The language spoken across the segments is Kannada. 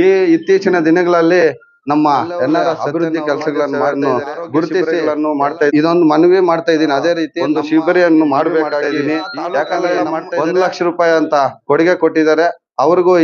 ಈ ಇತ್ತೀಚಿನ ದಿನಗಳಲ್ಲಿ ನಮ್ಮ ಅಭಿವೃದ್ಧಿ ಕೆಲಸಗಳನ್ನು ಗುರುತಿಸಿ ಮಾಡ್ತಾ ಇದ್ದೀನಿ. ಇದೊಂದು ಮನವಿ ಮಾಡ್ತಾ ಇದ್ದೀನಿ. ಅದೇ ರೀತಿ ಒಂದು ಶಿಬಿರಿಯನ್ನು ಮಾಡಬೇಕಾಗಿದ್ದೀನಿ ಯಾಕಂದ್ರೆ ಒಂದು ಲಕ್ಷ ರೂಪಾಯಿ ಅಂತ ಕೊಡುಗೆ ಕೊಟ್ಟಿದ್ದಾರೆ. ಅವ್ರಿಗೂ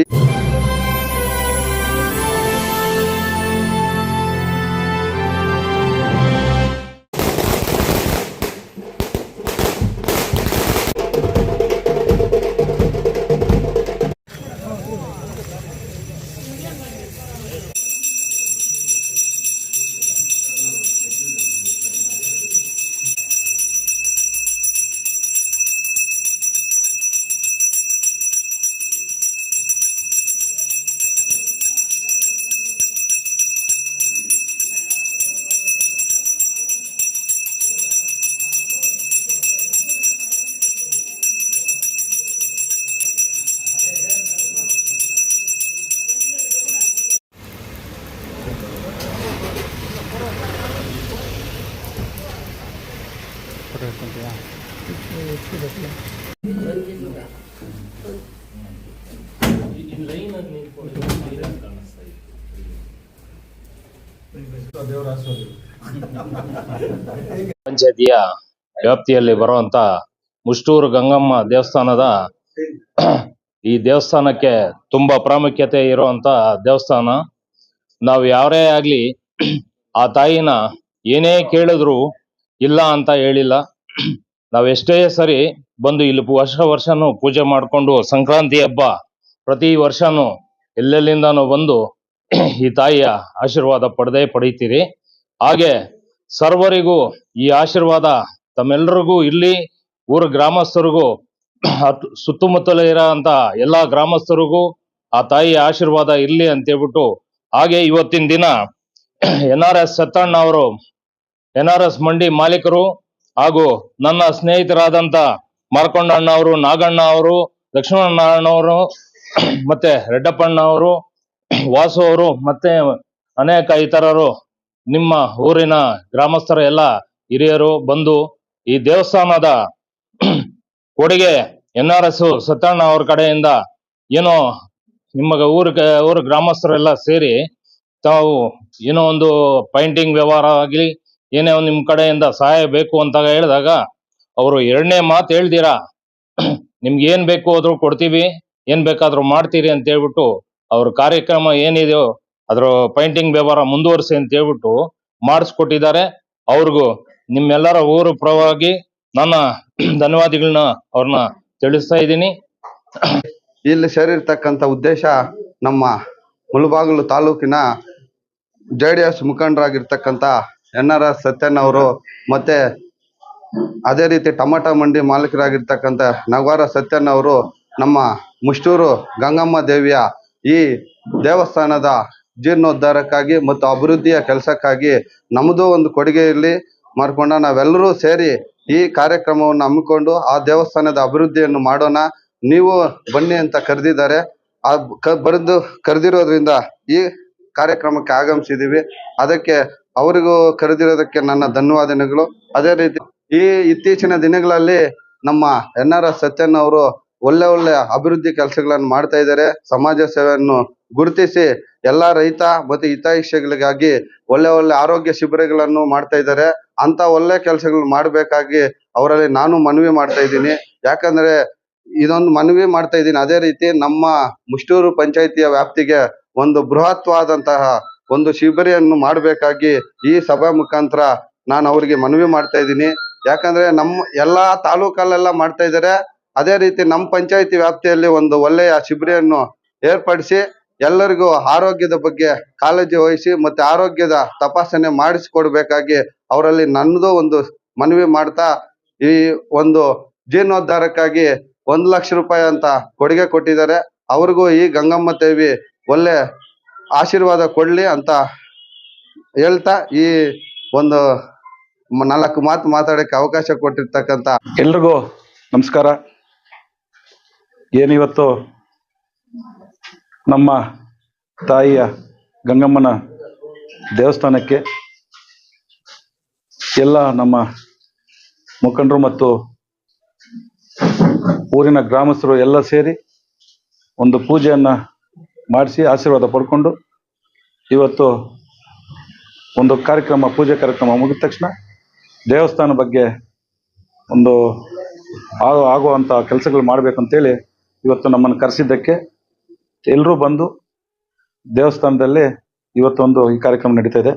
ಪಂಚಾಯತಿಯ ವ್ಯಾಪ್ತಿಯಲ್ಲಿ ಬರುವಂತ ಮುಷ್ಟೂರು ಗಂಗಮ್ಮ ದೇವಸ್ಥಾನದ ಈ ದೇವಸ್ಥಾನಕ್ಕೆ ತುಂಬಾ ಪ್ರಾಮುಖ್ಯತೆ ಇರುವಂತ ದೇವಸ್ಥಾನ. ನಾವು ಯಾರೇ ಆಗ್ಲಿ ಆ ತಾಯಿನ ಏನೇ ಕೇಳಿದ್ರು ಇಲ್ಲ ಅಂತ ಹೇಳಿಲ್ಲ. ನಾವ್ ಎಷ್ಟೇ ಸರಿ ಬಂದು ಇಲ್ಲಿ ವರ್ಷ ವರ್ಷನೂ ಪೂಜೆ ಮಾಡ್ಕೊಂಡು ಸಂಕ್ರಾಂತಿ ಹಬ್ಬ ಪ್ರತಿ ವರ್ಷನೂ ಎಲ್ಲೆಲ್ಲಿಂದಾನು ಬಂದು ಈ ತಾಯಿಯ ಆಶೀರ್ವಾದ ಪಡೆದೇ ಪಡಿತೀರಿ. ಹಾಗೆ ಸರ್ವರಿಗೂ ಈ ಆಶೀರ್ವಾದ ತಮ್ಮೆಲ್ಲರಿಗೂ ಇಲ್ಲಿ ಊರ ಗ್ರಾಮಸ್ಥರಿಗೂ ಸುತ್ತಮುತ್ತಲ ಇರೋಂತ ಎಲ್ಲಾ ಗ್ರಾಮಸ್ಥರಿಗೂ ಆ ತಾಯಿಯ ಆಶೀರ್ವಾದ ಇರ್ಲಿ ಅಂತ ಹೇಳ್ಬಿಟ್ಟು ಹಾಗೆ ಇವತ್ತಿನ ದಿನ ಎನ್ ಆರ್ ಎಸ್ ಸತ್ತಣ್ಣ ಅವರು, ಎನ್ ಆರ್ ಎಸ್ ಮಂಡಿ ಮಾಲೀಕರು ಹಾಗೂ ನನ್ನ ಸ್ನೇಹಿತರಾದಂತ ಮಾರ್ಕೊಂಡಣ್ಣ ಅವರು, ನಾಗಣ್ಣ ಅವರು ಲಕ್ಷ್ಮಣನಾರಾಯಣ ಅವರು, ಮತ್ತೆ ರೆಡ್ಡಪ್ಪಣ್ಣ ಅವರು, ವಾಸು ಅವರು, ಮತ್ತೆ ಅನೇಕ ಇತರರು ನಿಮ್ಮ ಊರಿನ ಗ್ರಾಮಸ್ಥರ ಎಲ್ಲ ಹಿರಿಯರು ಬಂದು ಈ ದೇವಸ್ಥಾನದ ಕೊಡುಗೆ ಎನ್ ಆರ್ ಎಸ್ ಸತ್ಯಣ್ಣ ಅವ್ರ ಕಡೆಯಿಂದ ಏನೋ ನಿಮ್ಮ ಊರ ಊರ ಗ್ರಾಮಸ್ಥರೆಲ್ಲ ಸೇರಿ ತಾವು ಏನೋ ಒಂದು ಪೈಂಟಿಂಗ್ ವ್ಯವಹಾರ ಆಗಲಿ, ಏನೇ ಒಂದು ನಿಮ್ ಕಡೆಯಿಂದ ಸಹಾಯ ಬೇಕು ಅಂತ ಹೇಳಿದಾಗ ಅವರು ಎರಡನೇ ಮಾತು ಹೇಳ್ದಿರಾ, ನಿಮ್ಗೆ ಏನ್ ಬೇಕು ಅದ್ರು ಕೊಡ್ತೀವಿ, ಏನ್ ಬೇಕಾದ್ರೂ ಮಾಡ್ತೀರಿ ಅಂತ ಹೇಳ್ಬಿಟ್ಟು ಅವ್ರ ಕಾರ್ಯಕ್ರಮ ಏನಿದೆಯೋ ಅದ್ರ ಪೈಂಟಿಂಗ್ ವ್ಯವಹಾರ ಮುಂದುವರಿಸಿ ಅಂತ ಹೇಳ್ಬಿಟ್ಟು ಮಾಡಿಸ್ಕೊಟ್ಟಿದ್ದಾರೆ. ಅವ್ರಿಗೂ ನಿಮ್ಮೆಲ್ಲರ ಊರು ಪರವಾಗಿ ನನ್ನ ಧನ್ಯವಾದಗಳನ್ನ ಅವ್ರನ್ನ ತಿಳಿಸ್ತಾ ಇದ್ದೀನಿ. ಇಲ್ಲಿ ಸೇರಿರ್ತಕ್ಕಂತ ಉದ್ದೇಶ ನಮ್ಮ ಮುಳಬಾಗಿಲು ತಾಲೂಕಿನ ಜೆ ಡಿ ಎಸ್ ಮುಖಂಡರಾಗಿರ್ತಕ್ಕಂಥ ಎನ್ ಆರ್ ಎಸ್ ಸತ್ಯನ್ ಅವರು ಮತ್ತೆ ಅದೇ ರೀತಿ ಟಮಾಟ ಮಂಡಿ ಮಾಲೀಕರಾಗಿರ್ತಕ್ಕಂತ ನಗವಾರ ಸತ್ಯನ್ ಅವರು ನಮ್ಮ ಮುಷ್ಟೂರು ಗಂಗಮ್ಮ ದೇವಿಯ ಈ ದೇವಸ್ಥಾನದ ಜೀರ್ಣೋದ್ಧಾರಕ್ಕಾಗಿ ಮತ್ತು ಅಭಿವೃದ್ಧಿಯ ಕೆಲಸಕ್ಕಾಗಿ ನಮ್ಮದು ಒಂದು ಕೊಡುಗೆ ಇರಲಿ. ಮಾಡ್ಕೊಂಡ ನಾವೆಲ್ಲರೂ ಸೇರಿ ಈ ಕಾರ್ಯಕ್ರಮವನ್ನು ಹಮ್ಮಿಕೊಂಡು ಆ ದೇವಸ್ಥಾನದ ಅಭಿವೃದ್ಧಿಯನ್ನು ಮಾಡೋಣ. ನೀವು ಬನ್ನಿ ಅಂತ ಕರೆದಿದ್ದಾರೆ. ಆ ಬರೆದು ಕರೆದಿರೋದ್ರಿಂದ ಈ ಕಾರ್ಯಕ್ರಮಕ್ಕೆ ಆಗಮಿಸಿದ್ದೀವಿ ಅದಕ್ಕೆ ಅವರಿಗೂ ಕರೆದಿರೋದಕ್ಕೆ ನನ್ನ ಧನ್ಯವಾದಗಳು ಅದೇ ರೀತಿ ಈ ಇತ್ತೀಚಿನ ದಿನಗಳಲ್ಲಿ ನಮ್ಮ ಎನ್ ಆರ್ ಎಸ್ ಸತ್ಯನ್ ಅವರು ಒಳ್ಳೆ ಒಳ್ಳೆ ಅಭಿವೃದ್ಧಿ ಕೆಲಸಗಳನ್ನು ಮಾಡ್ತಾ ಇದ್ದಾರೆ. ಸಮಾಜ ಸೇವೆಯನ್ನು ಗುರುತಿಸಿ ಎಲ್ಲಾ ರೈತ ಮತ್ತು ಹಿತೈಷಿಗಳಿಗಾಗಿ ಒಳ್ಳೆ ಒಳ್ಳೆ ಆರೋಗ್ಯ ಶಿಬಿರಗಳನ್ನು ಮಾಡ್ತಾ ಇದ್ದಾರೆ. ಅಂತ ಒಳ್ಳೆ ಕೆಲಸಗಳು ಮಾಡಬೇಕಾಗಿ ಅವರಲ್ಲಿ ನಾನು ಮನವಿ ಮಾಡ್ತಾ ಇದ್ದೀನಿ. ಯಾಕಂದ್ರೆ ಇದೊಂದು ಮನವಿ ಮಾಡ್ತಾ ಇದ್ದೀನಿ. ಅದೇ ರೀತಿ ನಮ್ಮ ಮುಷ್ಟೂರು ಪಂಚಾಯಿತಿಯ ವ್ಯಾಪ್ತಿಗೆ ಒಂದು ಬೃಹತ್ವಾದಂತಹ ಒಂದು ಶಿಬಿರಿಯನ್ನು ಮಾಡಬೇಕಾಗಿ ಈ ಸಭೆ ಮುಖಾಂತರ ನಾನು ಅವರಿಗೆ ಮನವಿ ಮಾಡ್ತಾ ಇದ್ದೀನಿ. ಯಾಕಂದ್ರೆ ನಮ್ಮ ಎಲ್ಲಾ ತಾಲೂಕಲ್ಲೆಲ್ಲ ಮಾಡ್ತಾ ಇದ್ದಾರೆ. ಅದೇ ರೀತಿ ನಮ್ಮ ಪಂಚಾಯಿತಿ ವ್ಯಾಪ್ತಿಯಲ್ಲಿ ಒಂದು ಒಳ್ಳೆಯ ಶಿಬಿರವನ್ನು ಏರ್ಪಡಿಸಿ ಎಲ್ಲರಿಗೂ ಆರೋಗ್ಯದ ಬಗ್ಗೆ ಕಾಳಜಿ ವಹಿಸಿ ಮತ್ತೆ ಆರೋಗ್ಯದ ತಪಾಸಣೆ ಮಾಡಿಸಿಕೊಡ್ಬೇಕಾಗಿ ಅವರಲ್ಲಿ ನನ್ನದು ಒಂದು ಮನವಿ ಮಾಡ್ತಾ ಈ ಒಂದು ಜೀರ್ಣೋದ್ಧಾರಕ್ಕಾಗಿ ಒಂದು ಲಕ್ಷ ರೂಪಾಯಿ ಅಂತ ಕೊಡುಗೆ ಕೊಟ್ಟಿದ್ದಾರೆ. ಅವ್ರಿಗೂ ಈ ಗಂಗಮ್ಮ ದೇವಿ ಒಳ್ಳೆ ಆಶೀರ್ವಾದ ಕೊಡ್ಲಿ ಅಂತ ಹೇಳ್ತಾ ಈ ಒಂದು ನಾಲ್ಕು ಮಾತು ಮಾತಾಡಕ್ಕೆ ಅವಕಾಶ ಕೊಟ್ಟಿರ್ತಕ್ಕಂಥ ಎಲ್ರಿಗೂ ನಮಸ್ಕಾರ. ಏನಿವತ್ತು ನಮ್ಮ ತಾಯಿಯ ಗಂಗಮ್ಮನ ದೇವಸ್ಥಾನಕ್ಕೆ ಎಲ್ಲ ನಮ್ಮ ಮುಖಂಡರು ಮತ್ತು ಊರಿನ ಗ್ರಾಮಸ್ಥರು ಎಲ್ಲ ಸೇರಿ ಒಂದು ಪೂಜೆಯನ್ನು ಮಾಡಿಸಿ ಆಶೀರ್ವಾದ ಪಡ್ಕೊಂಡು ಇವತ್ತು ಒಂದು ಕಾರ್ಯಕ್ರಮ, ಪೂಜೆ ಕಾರ್ಯಕ್ರಮ ಮುಗಿದ ತಕ್ಷಣ ದೇವಸ್ಥಾನ ಬಗ್ಗೆ ಒಂದು ಆಗೋ ಆಗುವಂಥ ಕೆಲಸಗಳು ಮಾಡಬೇಕು ಅಂತೇಳಿ ಇವತ್ತು ನಮ್ಮನ್ನು ಕರೆಸಿದ್ದಕ್ಕೆ ಎಲ್ಲರೂ ಬಂದು ದೇವಸ್ಥಾನದಲ್ಲಿ ಇವತ್ತೊಂದು ಈ ಕಾರ್ಯಕ್ರಮ ನಡೀತಾ ಇದೆ.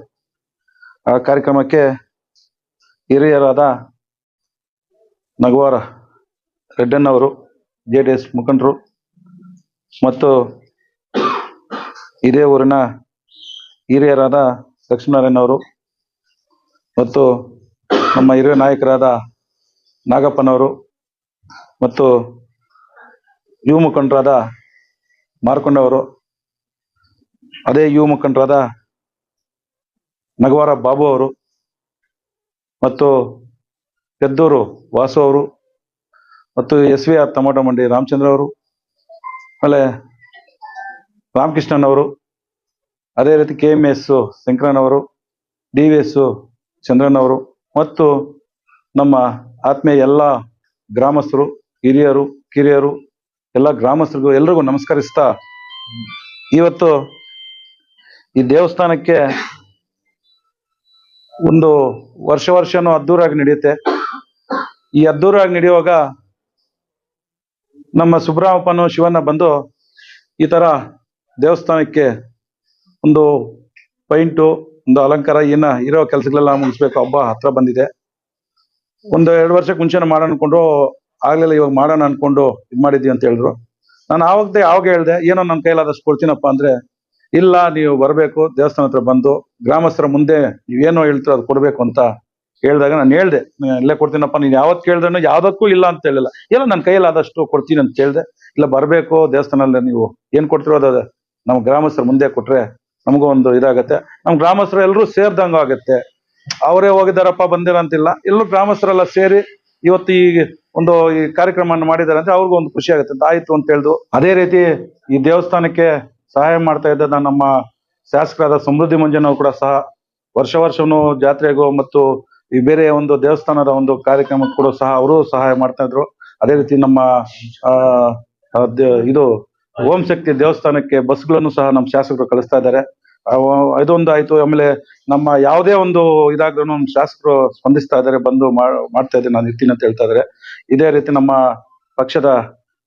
ಆ ಕಾರ್ಯಕ್ರಮಕ್ಕೆ ಹಿರಿಯರಾದ ನಗವಾರ ರೆಡ್ಡಣ್ಣವರು ಜೆ ಡಿ ಎಸ್ ಮುಖಂಡರು ಮತ್ತು ಇದೇ ಊರಿನ ಹಿರಿಯರಾದ ಲಕ್ಷ್ಮೀನಾರಾಯಣವರು ಮತ್ತು ನಮ್ಮ ಹಿರಿಯ ನಾಯಕರಾದ ನಾಗಪ್ಪನವರು ಮತ್ತು ಯುವ ಮುಖಂಡರಾದ ಮಾರ್ಕೊಂಡವರು, ಅದೇ ಯುವ ಮುಖಂಡರಾದ ನಗವಾರ ಬಾಬು ಅವರು ಮತ್ತು ಪೆದ್ದೂರು ವಾಸು ಅವರು ಮತ್ತು ಎಸ್ ವಿ ಆರ್ ತಮೋಟ ಮಂಡಿ ರಾಮಚಂದ್ರ ಅವರು, ಆಮೇಲೆ ರಾಮಕೃಷ್ಣನ್ ಅವರು, ಅದೇ ರೀತಿ ಕೆ ಎಂ ಎಸ್ ಶಂಕರನ್ ಅವರು, ಡಿ ವಿ ಎಸ್ ಚಂದ್ರನ್ ಅವರು ಮತ್ತು ನಮ್ಮ ಆತ್ಮೀಯ ಎಲ್ಲ ಗ್ರಾಮಸ್ಥರು, ಹಿರಿಯರು, ಕಿರಿಯರು ಎಲ್ಲ ಗ್ರಾಮಸ್ಥರಿಗೂ ಎಲ್ರಿಗೂ ನಮಸ್ಕರಿಸ್ತಾ, ಇವತ್ತು ಈ ದೇವಸ್ಥಾನಕ್ಕೆ ಒಂದು ವರ್ಷ ವರ್ಷನೂ ಅದ್ದೂರಾಗಿ ನಡೆಯುತ್ತೆ. ಈ ಅದ್ದೂರಾಗಿ ನಡೆಯುವಾಗ ನಮ್ಮ ಸುಬ್ರಹ್ಮಪ್ಪನು ಶಿವಣ್ಣ ಬಂದು ಈ ತರ ದೇವಸ್ಥಾನಕ್ಕೆ ಒಂದು ಪೈಂಟು, ಒಂದು ಅಲಂಕಾರ, ಏನ ಇರೋ ಕೆಲಸಗಳೆಲ್ಲ ಮುಗಿಸ್ಬೇಕು, ಹಬ್ಬ ಹತ್ರ ಬಂದಿದೆ. ಒಂದು ಎರಡು ವರ್ಷಕ್ಕೆ ಮುಂಚೆನ ಮಾಡೋಣ ಅನ್ಕೊಂಡು ಆಗ್ಲಿಲ್ಲ, ಇವಾಗ ಮಾಡೋಣ ಅನ್ಕೊಂಡು ಇದು ಮಾಡಿದ್ವಿ ಅಂತ ಹೇಳಿದ್ರು. ನಾನು ಆವಾಗದೆ ಆವಾಗ ಹೇಳ್ದೆ, ಏನೋ ನನ್ನ ಕೈಲಾದಷ್ಟು ಕೊಡ್ತೀನಪ್ಪ ಅಂದ್ರೆ, ಇಲ್ಲ, ನೀವು ಬರಬೇಕು, ದೇವಸ್ಥಾನ ಹತ್ರ ಬಂದು, ಗ್ರಾಮಸ್ಥರ ಮುಂದೆ ನೀವೇನೋ ಹೇಳ್ತೀರೋ ಅದು ಕೊಡ್ಬೇಕು ಅಂತ ಹೇಳಿದಾಗ ನಾನು ಹೇಳ್ದೆ ಇಲ್ಲೇ ಕೊಡ್ತೀನಪ್ಪ, ನೀನು ಯಾವತ್ತು ಕೇಳ್ದೇನೋ ಯಾವ್ದಕ್ಕೂ ಇಲ್ಲ ಅಂತ ಹೇಳಿಲ್ಲ. ಇಲ್ಲ ನನ್ನ ಕೈಯಲ್ಲಾದಷ್ಟು ಕೊಡ್ತೀನಿ ಅಂತ ಹೇಳ್ದೆ, ಇಲ್ಲ, ಬರಬೇಕು, ದೇವಸ್ಥಾನದಲ್ಲಿ ನೀವು ಏನ್ ಕೊಡ್ತಿರೋದು ಅದು ನಮ್ಮ ಗ್ರಾಮಸ್ಥರ ಮುಂದೆ ಕೊಟ್ರೆ ನಮಗೂ ಒಂದು ಇದಾಗತ್ತೆ. ನಮ್ಮ ಗ್ರಾಮಸ್ಥರು ಎಲ್ಲರೂ ಸೇರ್ದಂಗ ಆಗತ್ತೆ. ಅವರೇ ಹೋಗಿದ್ದಾರಪ್ಪ ಬಂದಿರಂತಿಲ್ಲ ಎಲ್ಲರೂ ಗ್ರಾಮಸ್ಥರೆಲ್ಲ ಸೇರಿ ಇವತ್ತು ಈ ಒಂದು ಈ ಕಾರ್ಯಕ್ರಮವನ್ನು ಮಾಡಿದ್ದಾರೆ ಅಂದ್ರೆ ಅವ್ರಿಗೂ ಒಂದು ಖುಷಿ ಆಗುತ್ತೆ ಆಯ್ತು ಅಂತ ಹೇಳ್ದು. ಅದೇ ರೀತಿ ಈ ದೇವಸ್ಥಾನಕ್ಕೆ ಸಹಾಯ ಮಾಡ್ತಾ ಇದ್ದ ನಮ್ಮ ಶಾಸಕರಾದ ಸಮೃದ್ಧಿ ಮಂಜನವರು ಕೂಡ ಸಹ ವರ್ಷ ವರ್ಷವೂ ಜಾತ್ರೆಗೂ ಮತ್ತು ಈ ಬೇರೆ ಒಂದು ದೇವಸ್ಥಾನದ ಒಂದು ಕಾರ್ಯಕ್ರಮಕ್ಕೆ ಕೂಡ ಸಹ ಅವರು ಸಹಾಯ ಮಾಡ್ತಾ ಇದ್ರು. ಅದೇ ರೀತಿ ನಮ್ಮ ಇದು ಓಂ ಶಕ್ತಿ ದೇವಸ್ಥಾನಕ್ಕೆ ಬಸ್ಗಳನ್ನು ಸಹ ನಮ್ಮ ಶಾಸಕರು ಕಳಿಸ್ತಾ ಇದ್ದಾರೆ. ಇದೊಂದು ಆಯ್ತು. ಆಮೇಲೆ ನಮ್ಮ ಯಾವುದೇ ಒಂದು ಇದಾದ್ರೂ ಶಾಸಕರು ಸ್ಪಂದಿಸ್ತಾ ಇದ್ದಾರೆ, ಬಂದು ಮಾಡ್ತಾ ಇದ್ದೀನಿ ನಾನು ಇರ್ತೀನಿ ಅಂತ ಹೇಳ್ತಾ ಇದ್ದಾರೆ. ಇದೇ ರೀತಿ ನಮ್ಮ ಪಕ್ಷದ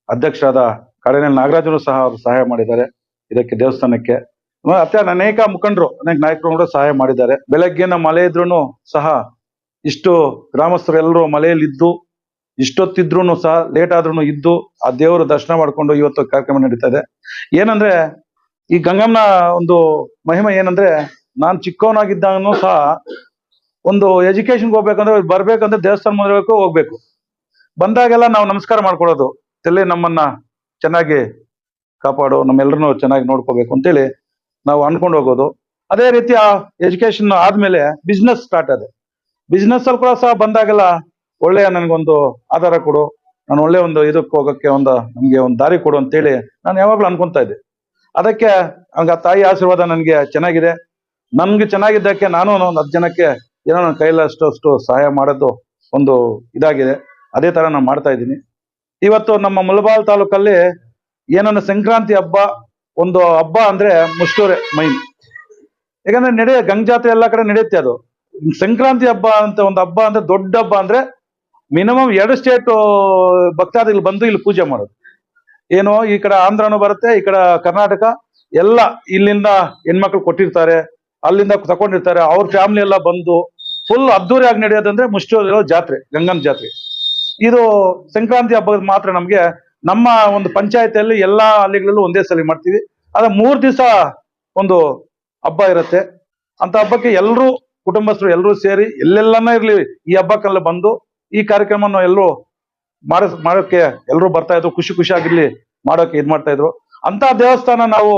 ಅಧ್ಯಕ್ಷರಾದ ಕಾಡೇನಲ್ ನಾಗರಾಜರು ಸಹ ಅವರು ಸಹಾಯ ಮಾಡಿದ್ದಾರೆ ಇದಕ್ಕೆ ದೇವಸ್ಥಾನಕ್ಕೆ. ಅತ್ಯ ಅನೇಕ ಮುಖಂಡರು, ಅನೇಕ ನಾಯಕರು ಕೂಡ ಸಹಾಯ ಮಾಡಿದ್ದಾರೆ. ಬೆಳಗ್ಗಿನ ಮಳೆ ಇದ್ರೂ ಸಹ ಇಷ್ಟು ಗ್ರಾಮಸ್ಥರು ಎಲ್ಲರೂ ಮಳೆಯಲ್ಲಿ ಇದ್ದು ಇಷ್ಟೊತ್ತಿದ್ರು ಸಹ ಲೇಟ್ ಆದ್ರೂ ಇದ್ದು, ಆ ದೇವರ ದರ್ಶನ ಮಾಡ್ಕೊಂಡು ಇವತ್ತು ಕಾರ್ಯಕ್ರಮ ನಡೀತಾ ಇದೆ. ಏನಂದ್ರೆ ಈ ಗಂಗಮ್ಮನ ಒಂದು ಮಹಿಮೆ ಏನಂದ್ರೆ ನಾನ್ ಚಿಕ್ಕವನಾಗಿದ್ದಾಗನು ಸಹ ಒಂದು ಎಜುಕೇಶನ್ಗೆ ಹೋಗ್ಬೇಕಂದ್ರೆ ಬರ್ಬೇಕಂದ್ರೆ ದೇವಸ್ಥಾನ ಮುಂದೆ ಹೋಗ್ಬೇಕು. ಬಂದಾಗೆಲ್ಲ ನಾವು ನಮಸ್ಕಾರ ಮಾಡ್ಕೊಳ್ಳೋದು. ತಲೆ ನಮ್ಮನ್ನ ಚೆನ್ನಾಗಿ ಕಾಪಾಡು ನಮ್ಮೆಲ್ಲರನ್ನು ಚೆನ್ನಾಗಿ ನೋಡ್ಕೋಬೇಕು ಅಂತೇಳಿ ನಾವು ಅನ್ಕೊಂಡು ಹೋಗೋದು. ಅದೇ ರೀತಿ ಆ ಎಜುಕೇಶನ್ ಆದ್ಮೇಲೆ ಬಿಸ್ನೆಸ್ ಸ್ಟಾರ್ಟ್ ಆದೆ. ಬಿಸ್ನೆಸ್ ಅಲ್ಲಿ ಕೂಡ ಸಹ ಬಂದಾಗೆಲ್ಲ ಒಳ್ಳೆಯ ನನಗೊಂದು ಆಧಾರ ಕೊಡು. ನಾನು ಒಳ್ಳೆ ಒಂದು ಇದಕ್ಕೆ ಹೋಗಕ್ಕೆ ಒಂದು ನಮ್ಗೆ ಒಂದು ದಾರಿ ಕೊಡು ಅಂತೇಳಿ ನಾನು ಯಾವಾಗ್ಲೂ ಅನ್ಕೊಂತ ಇದ್ದೆ. ಅದಕ್ಕೆ ಹಂಗ ತಾಯಿ ಆಶೀರ್ವಾದ ನನಗೆ ಚೆನ್ನಾಗಿದೆ. ನನ್ಗೆ ಚೆನ್ನಾಗಿದ್ದಕ್ಕೆ ನಾನು ಒಂದು ಹತ್ತು ಜನಕ್ಕೆ ಏನೋ ನನ್ನ ಕೈಲಷ್ಟು ಅಷ್ಟು ಸಹಾಯ ಮಾಡೋದು ಒಂದು ಇದಾಗಿದೆ. ಅದೇ ತರ ನಾನು ಮಾಡ್ತಾ ಇದ್ದೀನಿ. ಇವತ್ತು ನಮ್ಮ ಮುಲಬಾಲ್ ತಾಲೂಕಲ್ಲಿ ಏನನ್ನ ಸಂಕ್ರಾಂತಿ ಹಬ್ಬ, ಒಂದು ಹಬ್ಬ ಅಂದ್ರೆ ಮುಷ್ಟೂರೆ ಮೈನ್. ಯಾಕಂದ್ರೆ ನಡೆಯ ಗಂಗಾತ್ರೆ ಎಲ್ಲ ಕಡೆ ನಡೆಯುತ್ತೆ ಅದು. ಸಂಕ್ರಾಂತಿ ಹಬ್ಬ ಅಂತ ಒಂದು ಹಬ್ಬ ಅಂದ್ರೆ ದೊಡ್ಡ ಹಬ್ಬ ಅಂದ್ರೆ ಮಿನಿಮಮ್ ಎರಡು ಸ್ಟೇಟ್ ಭಕ್ತಾದಿಗಳು ಬಂದು ಇಲ್ಲಿ ಪೂಜೆ ಮಾಡೋದು. ಏನು ಈ ಕಡೆ ಆಂಧ್ರನು ಬರುತ್ತೆ, ಈ ಕಡೆ ಕರ್ನಾಟಕ, ಎಲ್ಲ ಇಲ್ಲಿಂದ ಹೆಣ್ಮಕ್ಳು ಕೊಟ್ಟಿರ್ತಾರೆ, ಅಲ್ಲಿಂದ ತಕೊಂಡಿರ್ತಾರೆ, ಅವ್ರ ಫ್ಯಾಮಿಲಿ ಎಲ್ಲ ಬಂದು ಫುಲ್ ಅದ್ದೂರಿಯಾಗಿ ನಡೆಯೋದಂದ್ರೆ ಮುಷ್ಟೂರಿರೋ ಜಾತ್ರೆ ಗಂಗನ ಜಾತ್ರೆ. ಇದು ಸಂಕ್ರಾಂತಿ ಹಬ್ಬದ ಮಾತ್ರ ನಮ್ಗೆ ನಮ್ಮ ಒಂದು ಪಂಚಾಯತಿಯಲ್ಲಿ ಎಲ್ಲಾ ಹಳ್ಳಿಗಳಲ್ಲೂ ಒಂದೇ ಸಲ ಮಾಡ್ತೀವಿ. ಅದ ಮೂರ್ ದಿವಸ ಒಂದು ಹಬ್ಬ ಇರುತ್ತೆ. ಅಂತ ಹಬ್ಬಕ್ಕೆ ಎಲ್ಲರೂ ಕುಟುಂಬಸ್ಥರು ಎಲ್ಲರೂ ಸೇರಿ ಎಲ್ಲೆಲ್ಲನ ಇರ್ಲಿ, ಈ ಹಬ್ಬಕ್ಕೆಲ್ಲ ಬಂದು ಈ ಕಾರ್ಯಕ್ರಮನ ಎಲ್ಲರೂ ಮಾಡ ಮಾಡೋಕೆ ಎಲ್ಲರೂ ಬರ್ತಾ ಇದ್ರು, ಖುಷಿ ಖುಷಿಯಾಗಿರ್ಲಿ ಮಾಡೋಕೆ ಇದ್ ಮಾಡ್ತಾ ಇದ್ರು. ಅಂತ ದೇವಸ್ಥಾನ ನಾವು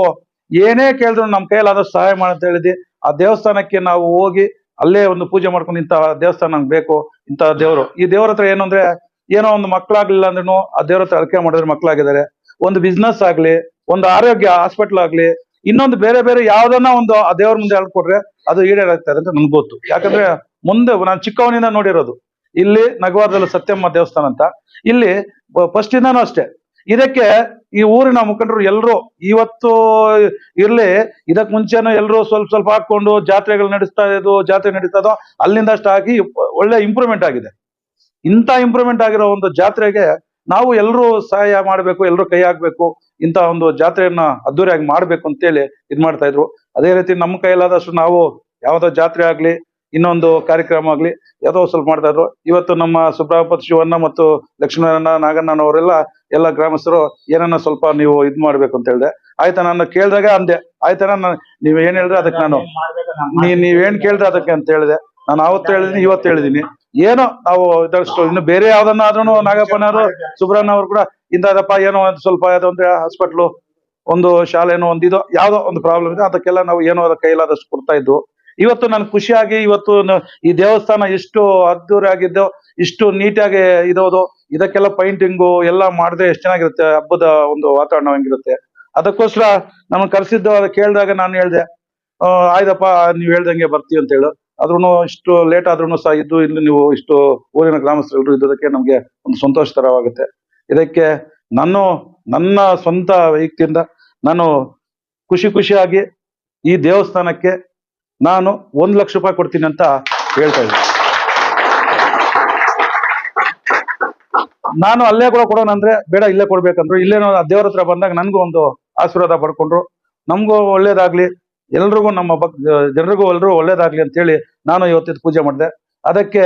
ಏನೇ ಕೇಳಿದ್ರು ನಮ್ಮ ಕೈಯಲ್ಲಾದಷ್ಟು ಸಹಾಯ ಮಾಡಂತ ಹೇಳಿದ್ವಿ. ಆ ದೇವಸ್ಥಾನಕ್ಕೆ ನಾವು ಹೋಗಿ ಅಲ್ಲೇ ಒಂದು ಪೂಜೆ ಮಾಡ್ಕೊಂಡು ಇಂತಹ ದೇವಸ್ಥಾನ ನಂಗೆ ಬೇಕು, ಇಂಥ ದೇವರು. ಈ ದೇವ್ರ ಹತ್ರ ಏನು ಅಂದ್ರೆ, ಏನೋ ಒಂದು ಮಕ್ಕಳಾಗ್ಲಿಲ್ಲ ಅಂದ್ರೂ ಆ ದೇವ್ರ ಹತ್ರ ಅಳಕೆ ಮಾಡಿದ್ರೆ ಮಕ್ಕಳಾಗಿದ್ದಾರೆ ಒಂದು ಬಿಸ್ನೆಸ್ ಆಗ್ಲಿ, ಒಂದು ಆರೋಗ್ಯ ಹಾಸ್ಪಿಟಲ್ ಆಗ್ಲಿ, ಇನ್ನೊಂದು ಬೇರೆ ಬೇರೆ ಯಾವ್ದನ್ನ ಒಂದು ಆ ದೇವ್ರ ಮುಂದೆ ಹೇಳ್ಕೊಟ್ರೆ ಅದು ಈಡೇರಾಗ್ತಾರೆ ಅಂತ ನನ್ಗೆ ಗೊತ್ತು. ಯಾಕಂದ್ರೆ ಮುಂದೆ, ನಾನು ಚಿಕ್ಕವನಿಂದ ನೋಡಿರೋದು. ಇಲ್ಲಿ ನಗವಾರದಲ್ಲಿ ಸತ್ಯಮ್ಮ ದೇವಸ್ಥಾನ ಅಂತ. ಇಲ್ಲಿ ಫಸ್ಟ್ ಇಂದಾನು ಅಷ್ಟೇ. ಇದಕ್ಕೆ ಈ ಊರಿನ ಮುಖಂಡರು ಎಲ್ಲರೂ ಇವತ್ತು ಇರ್ಲಿ, ಇದಕ್ ಮುಂಚೆನೂ ಎಲ್ಲರೂ ಸ್ವಲ್ಪ ಸ್ವಲ್ಪ ಹಾಕೊಂಡು ಜಾತ್ರೆಗಳು ನಡೆಸ್ತಾ ಇದ್ದು, ಜಾತ್ರೆ ನಡೀತಾ ಇದ್ದೋ, ಅಲ್ಲಿಂದ ಆಗಿ ಒಳ್ಳೆ ಇಂಪ್ರೂವ್ಮೆಂಟ್ ಆಗಿದೆ. ಇಂಥ ಇಂಪ್ರೂವ್ಮೆಂಟ್ ಆಗಿರೋ ಒಂದು ಜಾತ್ರೆಗೆ ನಾವು ಎಲ್ಲರೂ ಸಹಾಯ ಮಾಡಬೇಕು ಎಲ್ಲರೂ ಕೈ ಹಾಕ್ಬೇಕು, ಇಂಥ ಒಂದು ಜಾತ್ರೆಯನ್ನ ಅದ್ದೂರಿಯಾಗಿ ಮಾಡ್ಬೇಕು ಅಂತೇಳಿ ಇದ್ ಮಾಡ್ತಾ ಇದ್ರು. ಅದೇ ರೀತಿ ನಮ್ಮ ಕೈಲಾದಷ್ಟು ನಾವು ಯಾವ್ದೋ ಜಾತ್ರೆ ಆಗ್ಲಿ ಇನ್ನೊಂದು ಕಾರ್ಯಕ್ರಮ ಆಗ್ಲಿ ಯಾವುದೋ ಸ್ವಲ್ಪ ಮಾಡ್ತಾ ಇದ್ರು. ಇವತ್ತು ನಮ್ಮ ಸುಬ್ರಹ್ಮಪತ್ ಶಿವಣ್ಣ ಮತ್ತು ಲಕ್ಷ್ಮೀನಾರಾಯಣ ನಾಗಣ್ಣನವರೆಲ್ಲ ಎಲ್ಲ ಗ್ರಾಮಸ್ಥರು ಏನನ್ನ ಸ್ವಲ್ಪ ನೀವು ಇದ್ ಮಾಡ್ಬೇಕು ಅಂತ ಹೇಳಿದೆ. ಆಯ್ತಾ ನಾನು ಕೇಳಿದಾಗ ಅಂದೆ. ಆಯ್ತಾ ನಾನು ನೀವ್ ಏನ್ ಹೇಳಿದ್ರೆ ಅದಕ್ಕೆ ನಾನು ನೀ ನೀವೇನ್ ಕೇಳಿದ್ರೆ ಅದಕ್ಕೆ ಅಂತ ಹೇಳಿದೆ. ನಾನು ಅವತ್ತು ಹೇಳಿದೀನಿ ಇವತ್ತು ಹೇಳಿದೀನಿ. ಏನೋ ನಾವು ಇದಷ್ಟು ಇನ್ನು ಬೇರೆ ಯಾವ್ದನ್ನಾದ್ರೂ ನಾಗಪ್ಪನವರು ಸುಬ್ರಹ್ಮಣ್ಯ ಅವರು ಕೂಡ ಇಂದಾದಪ್ಪ ಏನೋ ಒಂದು ಸ್ವಲ್ಪ ಯಾವುದೋ ಒಂದು ಹಾಸ್ಪಿಟ್ಲು ಒಂದು ಶಾಲೆನೋ ಒಂದು ಇದು ಯಾವ್ದೋ ಒಂದು ಪ್ರಾಬ್ಲಮ್ ಇದೆ ಅದಕ್ಕೆಲ್ಲ ನಾವು ಏನೋ ಅದ ಕೈಲಾದಷ್ಟು ಕೊಡ್ತಾ ಇದ್ವು. ಇವತ್ತು ನಾನು ಖುಷಿಯಾಗಿ ಇವತ್ತು ಈ ದೇವಸ್ಥಾನ ಎಷ್ಟು ಅದ್ದೂರಿ ಆಗಿದ್ದೋ ಇಷ್ಟು ನೀಟಾಗಿ ಇರೋದು, ಇದಕ್ಕೆಲ್ಲ ಪೈಂಟಿಂಗು ಎಲ್ಲ ಮಾಡಿದ್ರೆ ಎಷ್ಟು ಚೆನ್ನಾಗಿರುತ್ತೆ, ಹಬ್ಬದ ಒಂದು ವಾತಾವರಣ ಹಂಗಿರುತ್ತೆ. ಅದಕ್ಕೋಸ್ಕರ ನಮ್ಗೆ ಕರೆಸಿದ್ದು, ಅದು ಕೇಳಿದಾಗ ನಾನು ಹೇಳ್ದೆ ಆಯ್ದಪ್ಪ ನೀವು ಹೇಳ್ದಂಗೆ ಬರ್ತೀವಿ ಅಂತ ಹೇಳು. ಆದ್ರೂ ಇಷ್ಟು ಲೇಟ್ ಆದ್ರೂ ಸಹ ಇದ್ದು ಇಲ್ಲಿ ನೀವು ಇಷ್ಟು ಊರಿನ ಗ್ರಾಮಸ್ಥರು ಇದ್ದದಕ್ಕೆ ನಮ್ಗೆ ಒಂದು ಸಂತೋಷಕರವಾಗುತ್ತೆ ಇದಕ್ಕೆ ನಾನು, ನನ್ನ ಸ್ವಂತ ವೈಯಕ್ತಿಯಿಂದ ನಾನು ಖುಷಿ ಖುಷಿಯಾಗಿ ಈ ದೇವಸ್ಥಾನಕ್ಕೆ ನಾನು ಒಂದು ಲಕ್ಷ ರೂಪಾಯಿ ಕೊಡ್ತೀನಿ ಅಂತ ಹೇಳ್ತಾ ಇದ್ದೀನಿ. ನಾನು ಅಲ್ಲೇ ಕೂಡ ಕೊಡೋಣ ಅಂದ್ರೆ ಬೇಡ, ಇಲ್ಲೇ ಕೊಡ್ಬೇಕಂದ್ರು. ಇಲ್ಲೇನೋ ದೇವರ ಹತ್ರ ಬಂದಾಗ ನನ್ಗೂ ಒಂದು ಆಶೀರ್ವಾದ ಪಡ್ಕೊಂಡ್ರು. ನಮಗೂ ಒಳ್ಳೇದಾಗ್ಲಿ, ಎಲ್ರಿಗೂ ನಮ್ಮ ಭಕ್ ಜನರಿಗೂ ಎಲ್ರಿಗೂ ಒಳ್ಳೇದಾಗ್ಲಿ ಅಂತ ಹೇಳಿ ನಾನು ಇವತ್ತಿದ್ದು ಪೂಜೆ ಮಾಡಿದೆ. ಅದಕ್ಕೆ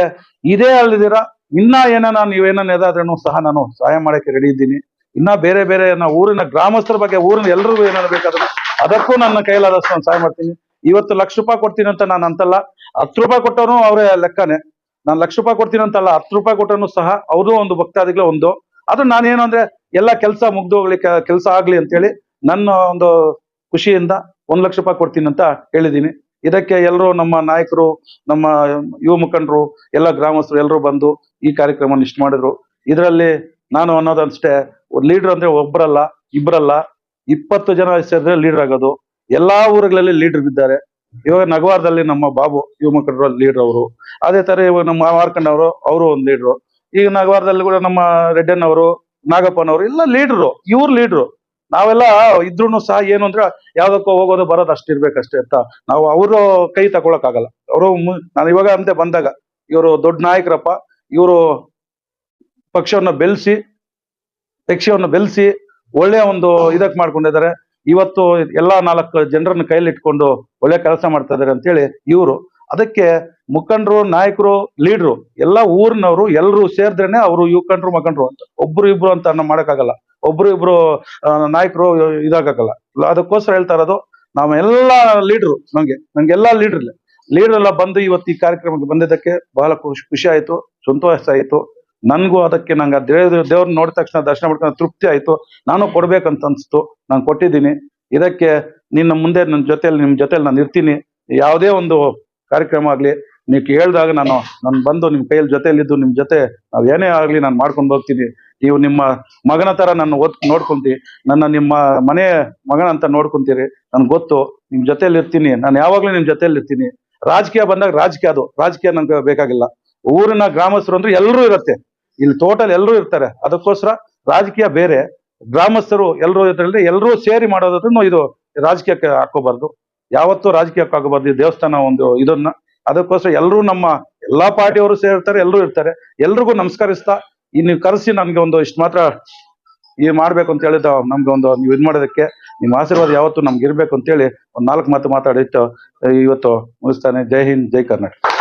ಇದೇ ಅಲ್ಲದಿರ ಇನ್ನ ಏನಾನ ನೀವೇನ ಎದಾದ್ರೂ ಸಹ ನಾನು ಸಹಾಯ ಮಾಡಕ್ಕೆ ರೆಡಿ ಇದ್ದೀನಿ. ಇನ್ನ ಬೇರೆ ಬೇರೆ ಊರಿನ ಗ್ರಾಮಸ್ಥರ ಬಗ್ಗೆ ಊರಿನ ಎಲ್ರಿಗೂ ಏನಾದ್ರು ಬೇಕಾದ್ರೂ ಅದಕ್ಕೂ ನನ್ನ ಕೈಲಾದಷ್ಟು ನಾನು ಸಹಾಯ ಮಾಡ್ತೀನಿ. ಇವತ್ತು ಲಕ್ಷ ರೂಪಾಯಿ ಕೊಡ್ತೀನಿ ಅಂತ ನಾನು ಅಂತಲ್ಲ, ಹತ್ತು ರೂಪಾಯಿ ಕೊಟ್ಟವನು ಅವರೇ ಲೆಕ್ಕನೇ. ನಾನು ಲಕ್ಷ ರೂಪಾಯಿ ಕೊಡ್ತೀನಿ ಅಂತಲ್ಲ, ಹತ್ತು ರೂಪಾಯಿ ಕೊಟ್ಟನು ಸಹ ಅವರು ಒಂದು ಭಕ್ತಾದಿಗಳ ಒಂದು. ಅದು ನಾನೇನು ಅಂದ್ರೆ ಎಲ್ಲ ಕೆಲಸ ಮುಗ್ದು ಹೋಗ್ಲಿ ಕೆಲಸ ಆಗ್ಲಿ ಅಂತೇಳಿ ನನ್ನ ಒಂದು ಖುಷಿಯಿಂದ ಒಂದ್ ಲಕ್ಷ ರೂಪಾಯಿ ಕೊಡ್ತೀನಿ ಅಂತ ಹೇಳಿದೀನಿ ಇದಕ್ಕೆ ಎಲ್ಲರೂ ನಮ್ಮ ನಾಯಕರು, ನಮ್ಮ ಯುವ ಮುಖಂಡರು, ಎಲ್ಲ ಗ್ರಾಮಸ್ಥರು ಎಲ್ಲರೂ ಬಂದು ಈ ಕಾರ್ಯಕ್ರಮ ಇಷ್ಟ ಮಾಡಿದ್ರು. ಇದರಲ್ಲಿ ನಾನು ಅನ್ನೋದಷ್ಟೇ ಲೀಡರ್ ಅಂದ್ರೆ ಒಬ್ಬರಲ್ಲ ಇಬ್ಬರಲ್ಲ ಇಪ್ಪತ್ತು ಜನ ಸೇರಿದ್ರೆ ಲೀಡರ್ ಆಗೋದು. ಎಲ್ಲಾ ಊರುಗಳಲ್ಲಿ ಲೀಡರ್ ಇದ್ದಾರೆ ಇವಾಗ ನಗವಾರದಲ್ಲಿ ನಮ್ಮ ಬಾಬು, ಯುವ ಲೀಡರ್ ಅವರು. ಅದೇ ತರ ಇವಾಗ ನಮ್ಮ ಮಾರ್ಕಂಡ್ ಅವರು ಅವರು ಒಂದು ಲೀಡ್ರು ಈಗ ನಗವಾರದಲ್ಲಿ ಕೂಡ ನಮ್ಮ ರೆಡ್ಡಣ್ಣವರು ನಾಗಪ್ಪನವರು ಎಲ್ಲ ಲೀಡ್ರು ಇವ್ರು ಲೀಡ್ರು ನಾವೆಲ್ಲ ಇದ್ರೂನು ಸಹ ಏನು ಅಂದ್ರೆ ಯಾವ್ದಕ್ಕೋ ಹೋಗೋದು ಬರೋದು ಅಷ್ಟಿರ್ಬೇಕಷ್ಟೇ ಅಂತ. ನಾವು ಅವರು ಕೈ ತಗೊಳಕ್ ಆಗಲ್ಲ ಅವರು ನಾನು ಇವಾಗ ಅಂತೆ ಬಂದಾಗ ಇವರು ದೊಡ್ಡ ನಾಯಕರಪ್ಪ. ಇವರು ಪಕ್ಷವನ್ನ ಬೆಳೆಸಿ ಪಕ್ಷವನ್ನು ಬೆಳೆಸಿ ಒಳ್ಳೆಯ ಒಂದು ಇದಕ್ ಮಾಡ್ಕೊಂಡಿದ್ದಾರೆ. ಇವತ್ತು ಎಲ್ಲಾ ನಾಲ್ಕು ಜನರನ್ನ ಕೈಯಲ್ಲಿ ಇಟ್ಕೊಂಡು ಒಳ್ಳೆ ಕೆಲಸ ಮಾಡ್ತಾ ಇದಾರೆ ಅಂತೇಳಿ ಇವರು. ಅದಕ್ಕೆ ಮುಖಂಡರು, ನಾಯಕರು, ಲೀಡ್ರು, ಎಲ್ಲ ಊರಿನವರು ಎಲ್ಲರೂ ಸೇರಿದ್ರೇನೆ ಅವರು ಯುವಕಂಡ್ರು ಮಕಂಡ್ರು ಅಂತ. ಒಬ್ರು ಇಬ್ರು ಅಂತ ನಾವು ಮಾಡೋಕ್ಕಾಗಲ್ಲ. ಒಬ್ರು ಇಬ್ರು ನಾಯಕರು ಇದಾಗಲ್ಲ ಅದಕ್ಕೋಸ್ಕರ ಹೇಳ್ತಾ ಇರೋದು ನಾವೆಲ್ಲ ಲೀಡ್ರು ನಂಗೆ ನಂಗೆ ಎಲ್ಲಾ ಲೀಡರ್ ಲೀಡರ್ ಎಲ್ಲ ಬಂದು ಇವತ್ತು ಈ ಕಾರ್ಯಕ್ರಮಕ್ಕೆ ಬಂದಿದ್ದಕ್ಕೆ ಬಹಳ ಖುಷಿ ಖುಷಿ ಆಯ್ತು, ಸಂತೋಷ ಆಯ್ತು. ನನ್ಗೂ ಅದಕ್ಕೆ ನಂಗೆ ದೇವ್ರ, ದೇವ್ರನ್ನ ನೋಡಿದ ತಕ್ಷಣ ದರ್ಶನ ಮಾಡ್ಕೊಂಡು ತೃಪ್ತಿ ಆಯ್ತು. ನಾನು ಕೊಡ್ಬೇಕಂತ ಅನ್ಸ್ತು ನಾನು ಕೊಟ್ಟಿದ್ದೀನಿ. ಇದಕ್ಕೆ ನಿನ್ನ ಮುಂದೆ ನನ್ನ ಜೊತೆಯಲ್ಲಿ, ನಿಮ್ಮ ಜೊತೆಯಲ್ಲಿ ನಾನು ಇರ್ತೀನಿ. ಯಾವುದೇ ಒಂದು ಕಾರ್ಯಕ್ರಮ ಆಗಲಿ, ನೀವು ಕೇಳಿದಾಗ ನಾನು ನಾನು ಬಂದು ನಿಮ್ಮ ಕೈಯಲ್ಲಿ ಜೊತೆಯಲ್ಲಿದ್ದು, ನಿಮ್ಮ ಜೊತೆ ನಾವು ಏನೇ ಆಗಲಿ ನಾನು ಮಾಡ್ಕೊಂಡು ಹೋಗ್ತೀನಿ. ನೀವು ನಿಮ್ಮ ಮಗನ ತರ ನನ್ನ ಓದ್, ನೋಡ್ಕೊಂತಿ. ನನ್ನ ನಿಮ್ಮ ಮನೆ ಮಗನ ಅಂತ ನೋಡ್ಕೊಂತೀರಿ. ನನ್ಗೆ ಗೊತ್ತು, ನಿಮ್ಮ ಜೊತೆಯಲ್ಲಿ ಇರ್ತೀನಿ. ನಾನು ಯಾವಾಗಲೂ ನಿಮ್ಮ ಜೊತೆಯಲ್ಲಿ ಇರ್ತೀನಿ. ರಾಜಕೀಯ ಬಂದಾಗ ರಾಜಕೀಯ ಅದು. ರಾಜಕೀಯ ನಂಗೆ ಬೇಕಾಗಿಲ್ಲ. ಊರಿನ ಗ್ರಾಮಸ್ಥರು ಅಂದ್ರೆ ಎಲ್ಲರೂ ಇರುತ್ತೆ. ಇಲ್ಲಿ ಟೋಟಲ್ ಎಲ್ಲರೂ ಇರ್ತಾರೆ. ಅದಕ್ಕೋಸ್ಕರ ರಾಜಕೀಯ ಬೇರೆ, ಗ್ರಾಮಸ್ಥರು ಎಲ್ಲರೂ ಇದ್ರಲ್ಲಿ ಎಲ್ಲರೂ ಸೇರಿ ಮಾಡೋದನ್ನು ಇದು ರಾಜಕೀಯಕ್ಕೆ ಹಾಕೋಬಾರ್ದು. ಯಾವತ್ತೂ ರಾಜಕೀಯಕ್ಕೆ ಹಾಕೋಬಾರ್ದು ಈ ದೇವಸ್ಥಾನ ಒಂದು ಇದನ್ನ. ಅದಕ್ಕೋಸ್ಕರ ಎಲ್ಲರೂ ನಮ್ಮ ಎಲ್ಲಾ ಪಾರ್ಟಿಯವರು ಸೇರ್ತಾರೆ ಎಲ್ಲರೂ ಇರ್ತಾರೆ. ಎಲ್ರಿಗೂ ನಮಸ್ಕರಿಸ್ತಾ, ಈ ನೀವು ಕರೆಸಿ ನಮ್ಗೆ ಒಂದು ಇಷ್ಟು ಮಾತ್ರ ಈ ಮಾಡ್ಬೇಕು ಅಂತ ಹೇಳಿದ ನಮ್ಗೆ ಒಂದು ನೀವು ಇದು ಮಾಡೋದಕ್ಕೆ ನಿಮ್ಮ ಆಶೀರ್ವಾದ ಯಾವತ್ತು ನಮ್ಗೆ ಇರ್ಬೇಕು ಅಂತೇಳಿ ಒಂದ್ ನಾಲ್ಕು ಮಾತು ಮಾತಾಡಿತ್ತು ಇವತ್ತು ಮುಗಿಸ್ತಾನೆ. ಜೈ ಹಿಂದ್, ಜೈ ಕರ್ನಾಟಕ.